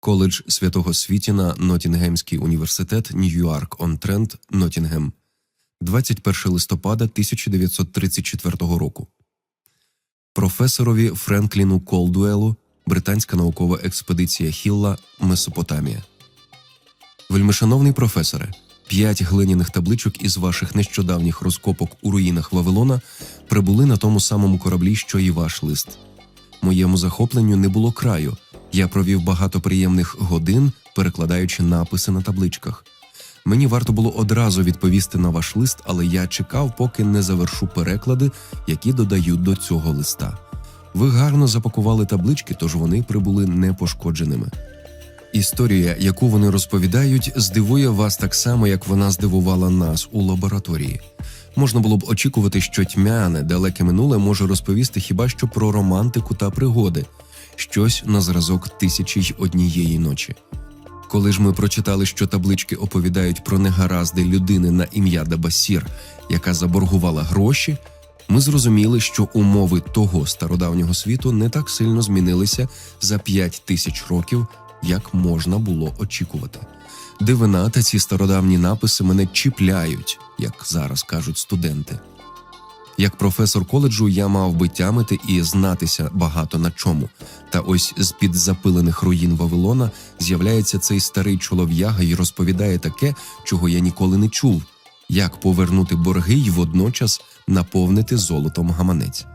коледж святого Світіна, Нотінгемський університет, Ньюарк он Тренд, Нотінгем, 21 листопада 1934 року. Професорові Френкліну Колдуелу, британська наукова експедиція Хілла, Месопотамія. Вельмишановний професоре, п'ять глиняних табличок із ваших нещодавніх розкопок у руїнах Вавилона прибули на тому самому кораблі, що і ваш лист. Моєму захопленню не було краю. Я провів багато приємних годин, перекладаючи написи на табличках. Мені варто було одразу відповісти на ваш лист, але я чекав, поки не завершу переклади, які додають до цього листа. Ви гарно запакували таблички, тож вони прибули непошкодженими. Історія, яку вони розповідають, здивує вас так само, як вона здивувала нас у лабораторії. Можна було б очікувати, що тьмяне, далеке минуле може розповісти хіба що про романтику та пригоди, щось на зразок тисячі й однієї ночі. Коли ж ми прочитали, що таблички оповідають про негаразди людини на ім'я Дабасір, яка заборгувала гроші, ми зрозуміли, що умови того стародавнього світу не так сильно змінилися за п'ять тисяч років, як можна було очікувати. Дивина та ці стародавні написи мене чіпляють, як зараз кажуть студенти. Як професор коледжу я мав би тямити і знатися багато на чому. Та ось з під запилених руїн Вавилона з'являється цей старий чолов'яга і розповідає таке, чого я ніколи не чув: як повернути борги й водночас наповнити золотом гаманець.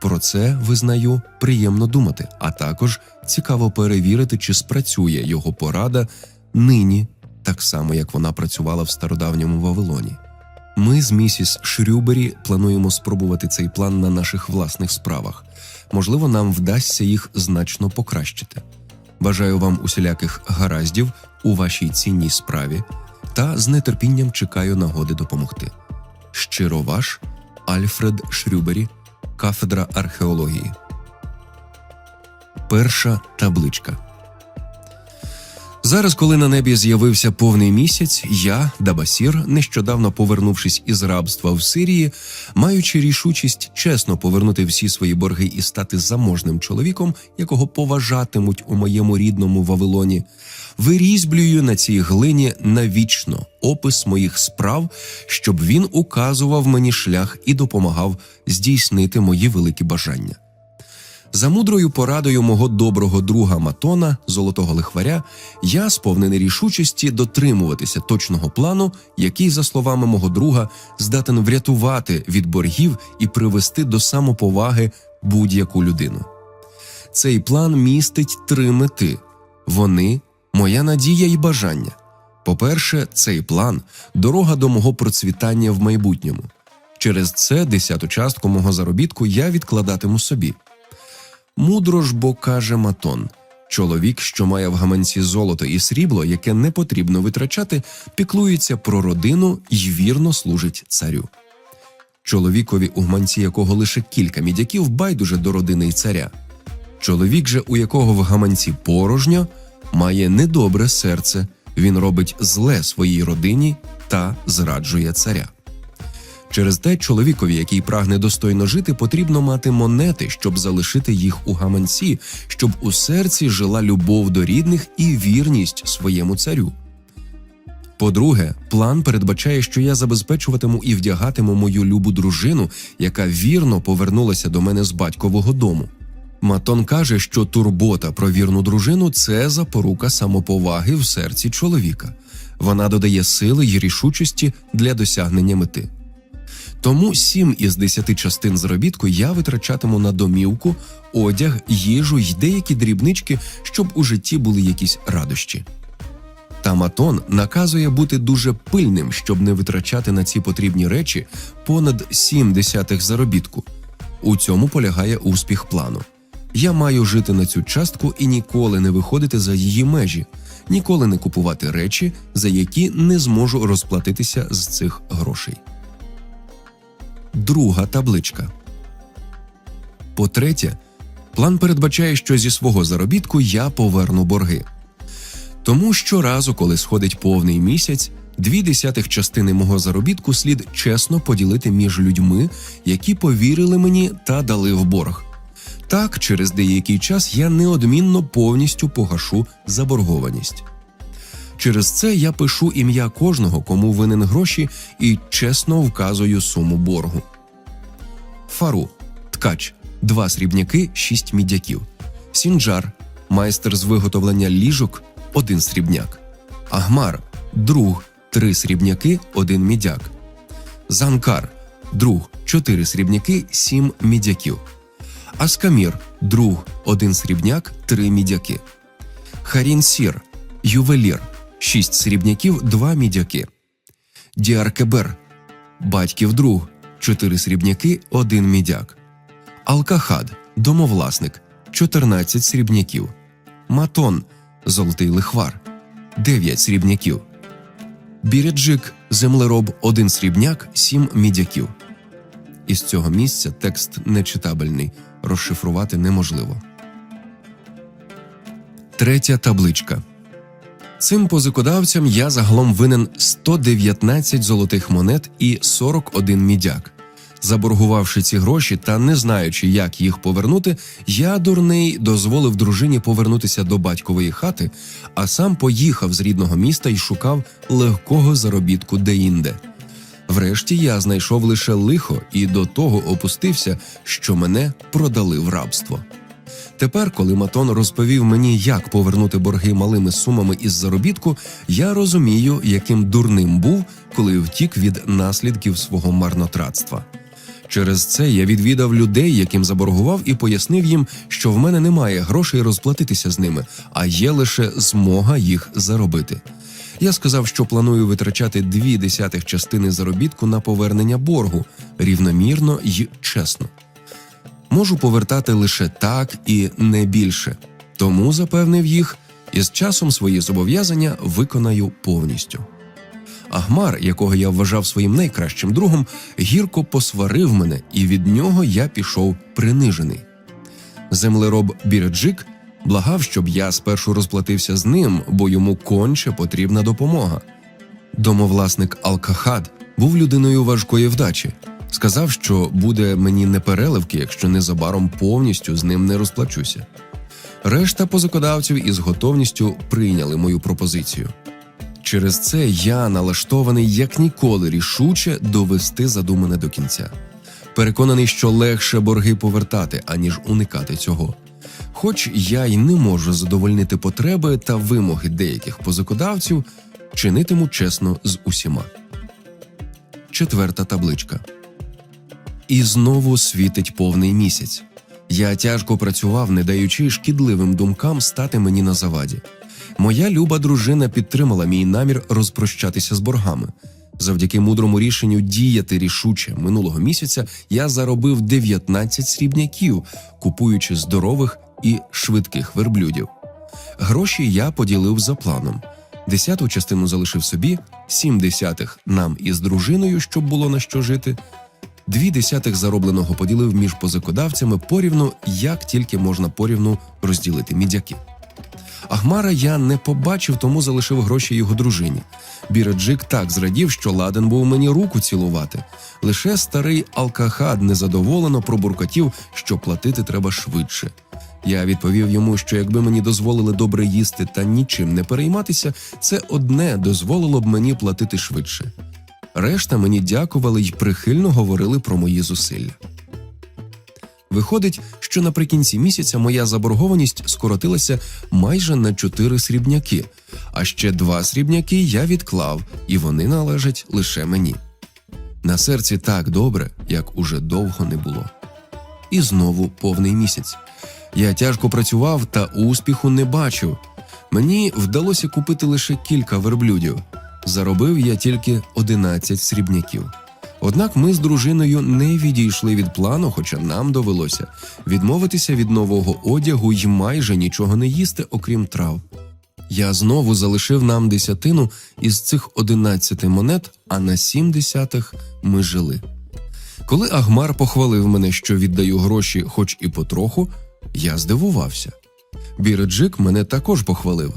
Про це визнаю приємно думати, а також цікаво перевірити, чи спрацює його порада нині, так само як вона працювала в стародавньому Вавилоні. Ми з місіс Шрюбері плануємо спробувати цей план на наших власних справах. Можливо, нам вдасться їх значно покращити. Бажаю вам усіляких гараздів у вашій цінній справі та з нетерпінням чекаю нагоди допомогти. Щиро ваш Альфред Шрюбері, кафедра археології. Перша табличка. Зараз, коли на небі з'явився повний місяць, я, Дабасір, нещодавно повернувшись із рабства в Сирії, маючи рішучість чесно повернути всі свої борги і стати заможним чоловіком, якого поважатимуть у моєму рідному Вавилоні, вирізблюю на цій глині навічно опис моїх справ, щоб він указував мені шлях і допомагав здійснити мої великі бажання. За мудрою порадою мого доброго друга Матона, золотого лихваря, я сповнений рішучості дотримуватися точного плану, який, за словами мого друга, здатен врятувати від боргів і привести до самоповаги будь-яку людину. Цей план містить три мети: вони моя надія і бажання. По-перше, цей план дорога до мого процвітання в майбутньому. Через це десяту частку мого заробітку я відкладатиму собі. Мудро ж бо каже Матон. Чоловік, що має в гаманці золото і срібло, яке не потрібно витрачати, піклується про родину і вірно служить царю. Чоловікові, у гаманці якого лише кілька мідяків, байдуже до родини й царя. Чоловік же, у якого в гаманці порожньо, має недобре серце, він робить зле своїй родині та зраджує царя. Через те чоловікові, який прагне достойно жити, потрібно мати монети, щоб залишити їх у гаманці, щоб у серці жила любов до рідних і вірність своєму царю. По-друге, план передбачає, що я забезпечуватиму і вдягатиму мою любу дружину, яка вірно повернулася до мене з батькового дому. Матон каже, що турбота про вірну дружину це запорука самоповаги в серці чоловіка. Вона додає сили й рішучості для досягнення мети. Тому сім із десяти частин заробітку я витрачатиму на домівку, одяг, їжу й деякі дрібнички, щоб у житті були якісь радощі. Та Матон наказує бути дуже пильним, щоб не витрачати на ці потрібні речі понад сім десятих заробітку. У цьому полягає успіх плану. Я маю жити на цю частку і ніколи не виходити за її межі, ніколи не купувати речі, за які не зможу розплатитися з цих грошей. Друга табличка. По-третє, план передбачає, що зі свого заробітку я поверну борги. Тому щоразу, коли сходить повний місяць, дві десятих частини мого заробітку слід чесно поділити між людьми, які повірили мені та дали в борг. Так, через деякий час я неодмінно повністю погашу заборгованість. Через це я пишу ім'я кожного, кому винен гроші, і чесно вказую суму боргу. Фару ткач, два срібняки, шість мідяків. Сінджар, майстер з виготовлення ліжок, один срібняк. Агмар, друг, три срібняки, один мідяк. Занкар, друг, чотири срібняки, сім мідяків. Аскамір, друг, один срібняк, три мідяки. Харінсір, ювелір, шість срібняків, два мідяки. Діаркебер, батьків друг, чотири срібняки, один мідяк. Алкахад, домовласник, 14 срібняків. Матон, золотий лихвар, 9 срібняків. Біряджик, землероб, один срібняк, сім мідяків. Із цього місця текст нечитабельний, розшифрувати неможливо. Третя табличка. Цим позикодавцям я загалом винен 119 золотих монет і 41 мідяк. Заборгувавши ці гроші та не знаючи, як їх повернути, я, дурний, дозволив дружині повернутися до батькової хати, а сам поїхав з рідного міста і шукав легкого заробітку деінде. Врешті я знайшов лише лихо і до того опустився, що мене продали в рабство. Тепер, коли Матон розповів мені, як повернути борги малими сумами із заробітку, я розумію, яким дурним був, коли втік від наслідків свого марнотратства. Через це я відвідав людей, яким заборгував, і пояснив їм, що в мене немає грошей розплатитися з ними, а є лише змога їх заробити. Я сказав, що планую витрачати дві десятих частини заробітку на повернення боргу рівномірно й чесно можу повертати лише так і не більше. Тому запевнив їх, і з часом свої зобов'язання виконаю повністю. Агмар, якого я вважав своїм найкращим другом, гірко посварив мене, і від нього я пішов принижений. Землероб Біреджик благав, щоб я спершу розплатився з ним, бо йому конче потрібна допомога. Домовласник Алкахад був людиною важкої вдачі. Сказав, що буде мені непереливки, якщо незабаром повністю з ним не розплачуся. Решта позакодавців із готовністю прийняли мою пропозицію. Через це я налаштований як ніколи рішуче довести задумане до кінця. Переконаний, що легше борги повертати, аніж уникати цього. Хоч я й не можу задовольнити потреби та вимоги деяких позакодавців, чинитиму чесно з усіма. Четверта табличка. І знову світить повний місяць. Я тяжко працював, не даючи шкідливим думкам стати мені на заваді. Моя люба дружина підтримала мій намір розпрощатися з боргами. Завдяки мудрому рішенню діяти рішуче минулого місяця я заробив 19 срібняків, купуючи здорових і швидких верблюдів. Гроші я поділив за планом. Десяту частину залишив собі, сім десятих нам із дружиною, щоб було на що жити. Дві десятих заробленого поділив між позакодавцями порівну, як тільки можна порівну розділити мідяки. Ахмара я не побачив, тому залишив гроші його дружині. Біраджик так зрадів, що ладен був мені руку цілувати. Лише старий Алкахад незадоволено пробуркотів, що платити треба швидше. Я відповів йому, що якби мені дозволили добре їсти та нічим не перейматися, це одне дозволило б мені платити швидше. Решта мені дякували й прихильно говорили про мої зусилля. Виходить, що наприкінці місяця моя заборгованість скоротилася майже на чотири срібняки, а ще два срібняки я відклав, і вони належать лише мені. На серці так добре, як уже довго не було. І знову повний місяць. Я тяжко працював та успіху не бачив. Мені вдалося купити лише кілька верблюдів. Заробив я тільки 11 срібняків. Однак ми з дружиною не відійшли від плану, хоча нам довелося відмовитися від нового одягу й майже нічого не їсти, окрім трав. Я знову залишив нам десятину із цих 11 монет, а на сім десятих ми жили. Коли Агмар похвалив мене, що віддаю гроші, хоч і потроху, я здивувався. Біреджик мене також похвалив.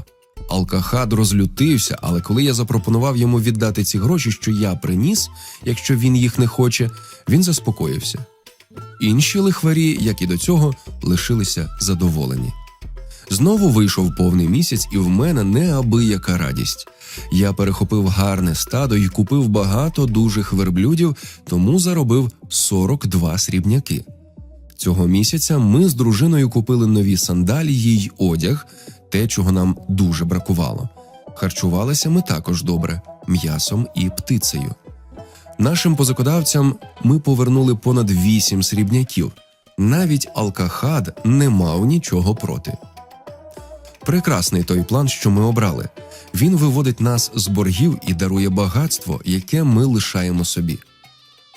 Алкахад розлютився, але коли я запропонував йому віддати ці гроші, що я приніс, якщо він їх не хоче, він заспокоївся. Інші лихварі, як і до цього, лишилися задоволені. Знову вийшов повний місяць, і в мене неабияка радість. Я перехопив гарне стадо і купив багато дужих верблюдів, тому заробив 42 срібняки. Цього місяця ми з дружиною купили нові сандалії й одяг, те, чого нам дуже бракувало. Харчувалися ми також добре м'ясом і птицею. Нашим позакодавцям ми повернули понад вісім срібняків. Навіть Алкахад не мав нічого проти. Прекрасний той план, що ми обрали. Він виводить нас з боргів і дарує багатство, яке ми лишаємо собі.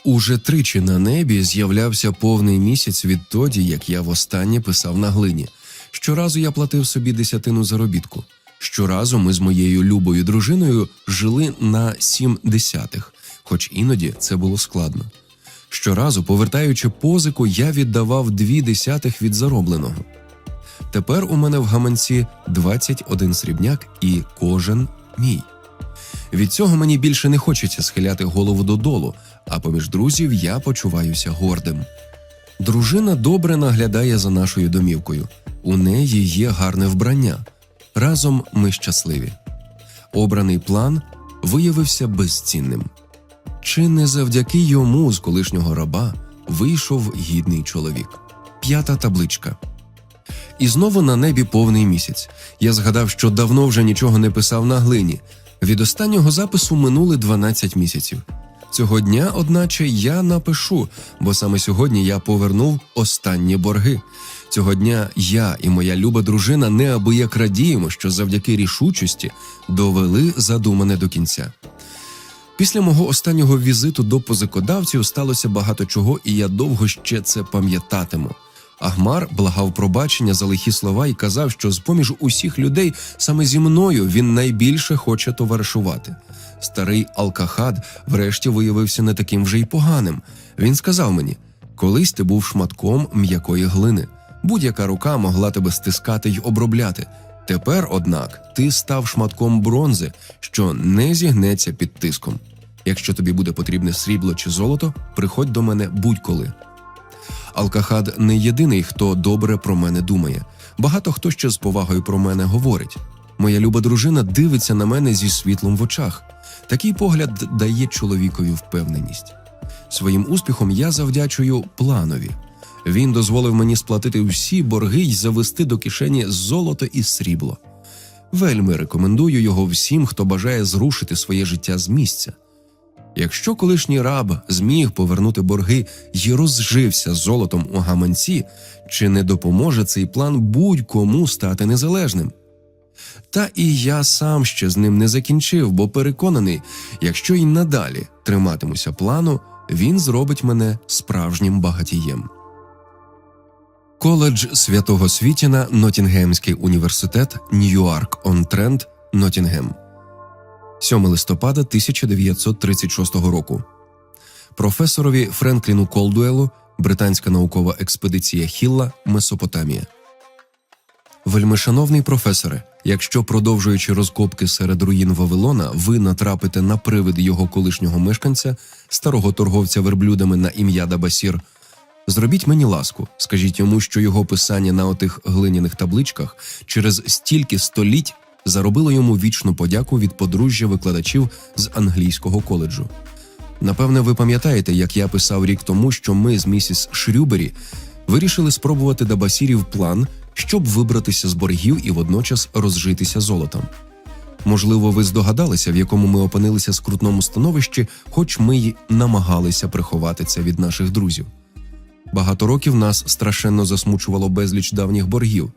Уже тричі на небі з'являвся повний місяць відтоді, як я востаннє писав на глині. Щоразу я платив собі десятину заробітку. Щоразу ми з моєю любою дружиною жили на сім десятих, хоч іноді це було складно. Щоразу, повертаючи позику, я віддавав дві десятих від заробленого. Тепер у мене в гаманці 21 срібняк і кожен мій. Від цього мені більше не хочеться схиляти голову додолу, а поміж друзів я почуваюся гордим. Дружина добре наглядає за нашою домівкою. У неї є гарне вбрання. Разом ми щасливі. Обраний план виявився безцінним. Чи не завдяки йому з колишнього раба вийшов гідний чоловік? П'ята табличка. І знову на небі повний місяць. Я згадав, що давно вже нічого не писав на глині. Від останнього запису минули 12 місяців. Цього дня, одначе, я напишу, бо саме сьогодні я повернув останні борги. Цього дня я і моя люба дружина неабияк радіємо, що завдяки рішучості довели задумане до кінця. Після мого останнього візиту до позикодавців сталося багато чого, і я довго ще це пам'ятатиму. Агмар благав пробачення за лихі слова і казав, що з поміж усіх людей саме зі мною він найбільше хоче товаришувати. Старий Алкахад врешті виявився не таким вже й поганим. Він сказав мені: колись ти був шматком м'якої глини. Будь-яка рука могла тебе стискати й обробляти. Тепер, однак, ти став шматком бронзи, що не зігнеться під тиском. Якщо тобі буде потрібне срібло чи золото, приходь до мене будь-коли. Алкахад не єдиний, хто добре про мене думає. Багато хто ще з повагою про мене говорить. Моя люба дружина дивиться на мене зі світлом в очах. Такий погляд дає чоловікові впевненість. Своїм успіхом я завдячую планові. Він дозволив мені сплатити всі борги й завести до кишені золото і срібло. Вельми рекомендую його всім, хто бажає зрушити своє життя з місця. Якщо колишній раб зміг повернути борги й розжився золотом у гаманці, чи не допоможе цей план будь-кому стати незалежним? Та і я сам ще з ним не закінчив, бо переконаний, якщо й надалі триматимуся плану, він зробить мене справжнім багатієм. Коледж святого Світіна, Нотінгемський університет, Ньюарк он Тренд, Нотінгем. 7 листопада 1936 року. Професорові Френкліну Колдуелу, британська наукова експедиція Хілла, Месопотамія. Вельмишановний професоре, якщо продовжуючи розкопки серед руїн Вавилона, ви натрапите на привид його колишнього мешканця, старого торговця верблюдами на ім'я Дабасір, зробіть мені ласку, скажіть йому, що його писання на отих глиняних табличках через стільки століть заробило йому вічну подяку від подружжя викладачів з англійського коледжу. Напевне, ви пам'ятаєте, як я писав рік тому, що ми з місіс Шрюбері вирішили спробувати Дабасірів план, щоб вибратися з боргів і водночас розжитися золотом. Можливо, ви здогадалися, в якому ми опинилися скрутному становищі, хоч ми й намагалися приховати це від наших друзів. Багато років нас страшенно засмучувало безліч давніх боргів.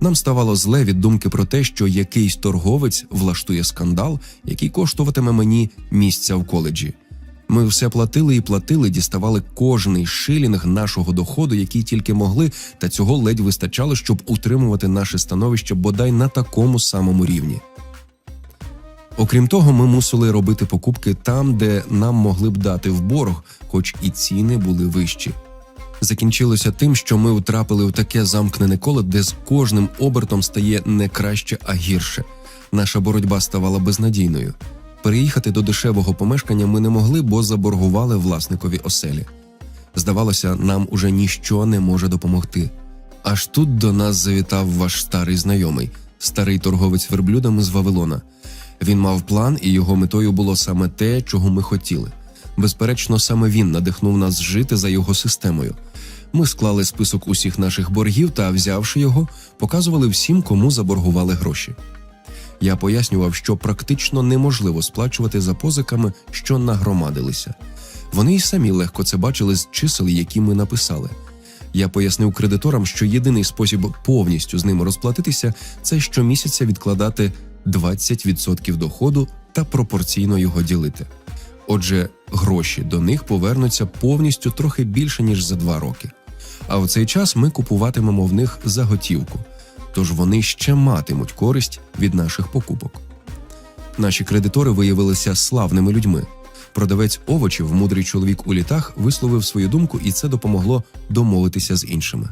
Нам ставало зле від думки про те, що якийсь торговець влаштує скандал, який коштуватиме мені місця в коледжі. Ми все платили і платили, діставали кожний шилінг нашого доходу, який тільки могли, та цього ледь вистачало, щоб утримувати наше становище бодай на такому самому рівні. Окрім того, ми мусили робити покупки там, де нам могли б дати в борг, хоч і ціни були вищі. Закінчилося тим, що ми втрапили в таке замкнене коло, де з кожним обертом стає не краще, а гірше. Наша боротьба ставала безнадійною. Переїхати до дешевого помешкання ми не могли, бо заборгували власникові оселі. Здавалося, нам уже ніщо не може допомогти. Аж тут до нас завітав ваш старий знайомий, старий торговець верблюдами з Вавилона. Він мав план, і його метою було саме те, чого ми хотіли. Безперечно, саме він надихнув нас жити за його системою. Ми склали список усіх наших боргів та, взявши його, показували всім, кому заборгували гроші. Я пояснював, що практично неможливо сплачувати за позиками, що нагромадилися. Вони й самі легко це бачили з чисел, які ми написали. Я пояснив кредиторам, що єдиний спосіб повністю з ними розплатитися це щомісяця відкладати 20% доходу та пропорційно його ділити. Отже, гроші до них повернуться повністю трохи більше ніж за два роки. А в цей час ми купуватимемо в них за готівку, тож вони ще матимуть користь від наших покупок. Наші кредитори виявилися славними людьми. Продавець овочів, мудрий чоловік у літах, висловив свою думку, і це допомогло домовитися з іншими.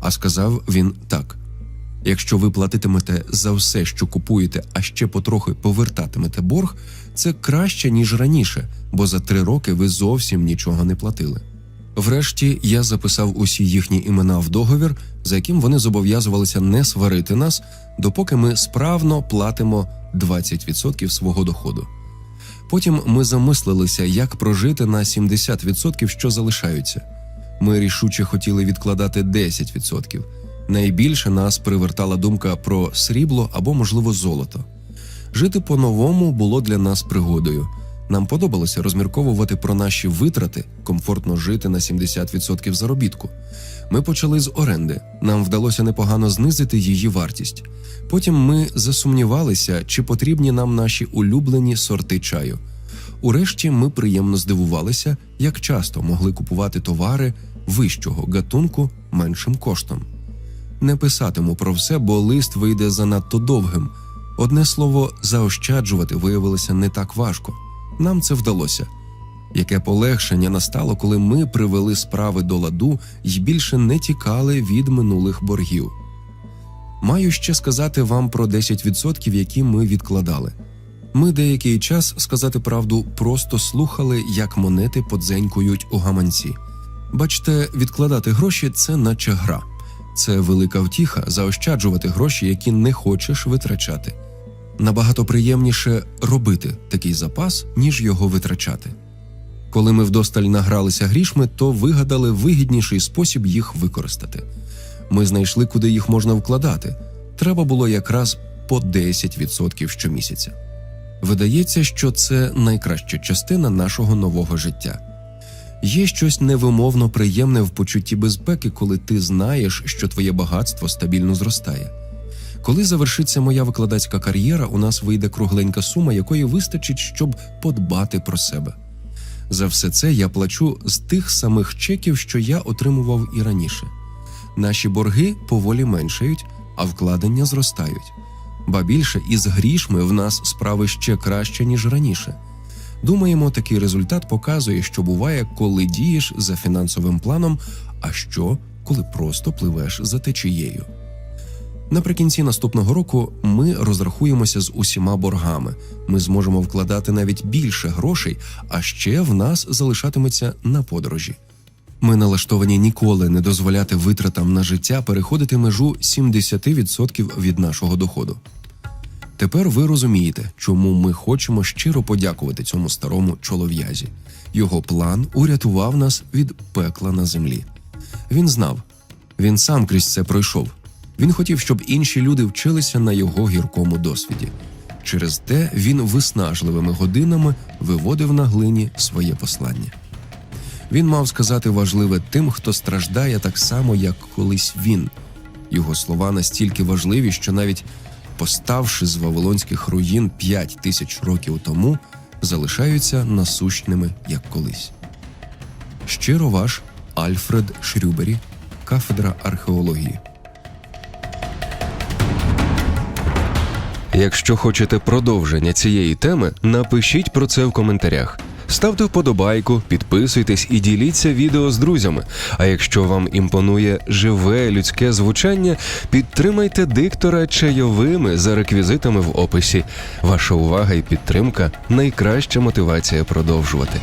А сказав він так: якщо ви платитимете за все, що купуєте, а ще потрохи повертатимете борг, це краще ніж раніше, бо за три роки ви зовсім нічого не платили. Врешті я записав усі їхні імена в договір, за яким вони зобов'язувалися не сварити нас, допоки ми справно платимо 20% свого доходу. Потім ми замислилися, як прожити на 70%, що залишаються. Ми рішуче хотіли відкладати 10%. Найбільше нас привертала думка про срібло або, можливо, золото. Жити по-новому було для нас пригодою. Нам подобалося розмірковувати про наші витрати, комфортно жити на 70% заробітку. Ми почали з оренди. Нам вдалося непогано знизити її вартість. Потім ми засумнівалися, чи потрібні нам наші улюблені сорти чаю. Урешті ми приємно здивувалися, як часто могли купувати товари вищого гатунку меншим коштом. Не писатиму про все, бо лист вийде занадто довгим. Одне слово, заощаджувати виявилося не так важко. Нам це вдалося. Яке полегшення настало, коли ми привели справи до ладу і більше не тікали від минулих боргів. Маю ще сказати вам про 10%, які ми відкладали. Ми деякий час, сказати правду, просто слухали, як монети подзенькують у гаманці. Бачте, відкладати гроші це наче гра. Це велика втіха заощаджувати гроші, які не хочеш витрачати. Набагато приємніше робити такий запас, ніж його витрачати. Коли ми вдосталь награлися грішми, то вигадали вигідніший спосіб їх використати. Ми знайшли, куди їх можна вкладати. Треба було якраз по 10% щомісяця. Видається, що це найкраща частина нашого нового життя. Є щось невимовно приємне в почутті безпеки, коли ти знаєш, що твоє багатство стабільно зростає. Коли завершиться моя викладацька кар'єра, у нас вийде кругленька сума, якої вистачить, щоб подбати про себе. За все це я плачу з тих самих чеків, що я отримував і раніше. Наші борги поволі меншають, а вкладення зростають. Ба більше із грішми в нас справи ще краще, ніж раніше. Думаємо, такий результат показує, що буває, коли дієш за фінансовим планом, а що, коли просто пливеш за течією. Наприкінці наступного року ми розрахуємося з усіма боргами. Ми зможемо вкладати навіть більше грошей, а ще в нас залишатиметься на подорожі. Ми налаштовані ніколи не дозволяти витратам на життя переходити межу 70% від нашого доходу. Тепер ви розумієте, чому ми хочемо щиро подякувати цьому старому чолов'язі. Його план урятував нас від пекла на землі. Він знав, він сам крізь це пройшов. Він хотів, щоб інші люди вчилися на його гіркому досвіді. Через те він виснажливими годинами виводив на глині своє послання. Він мав сказати важливе тим, хто страждає так само, як колись він. Його слова настільки важливі, що навіть поставши з вавилонських руїн п'ять тисяч років тому, залишаються насущними як колись. Щиро ваш Альфред Шрюбері, кафедра археології. Якщо хочете продовження цієї теми, напишіть про це в коментарях. Ставте вподобайку, підписуйтесь і діліться відео з друзями. А якщо вам імпонує живе людське звучання, підтримайте диктора чайовими за реквізитами в описі. Ваша увага і підтримка найкраща мотивація продовжувати.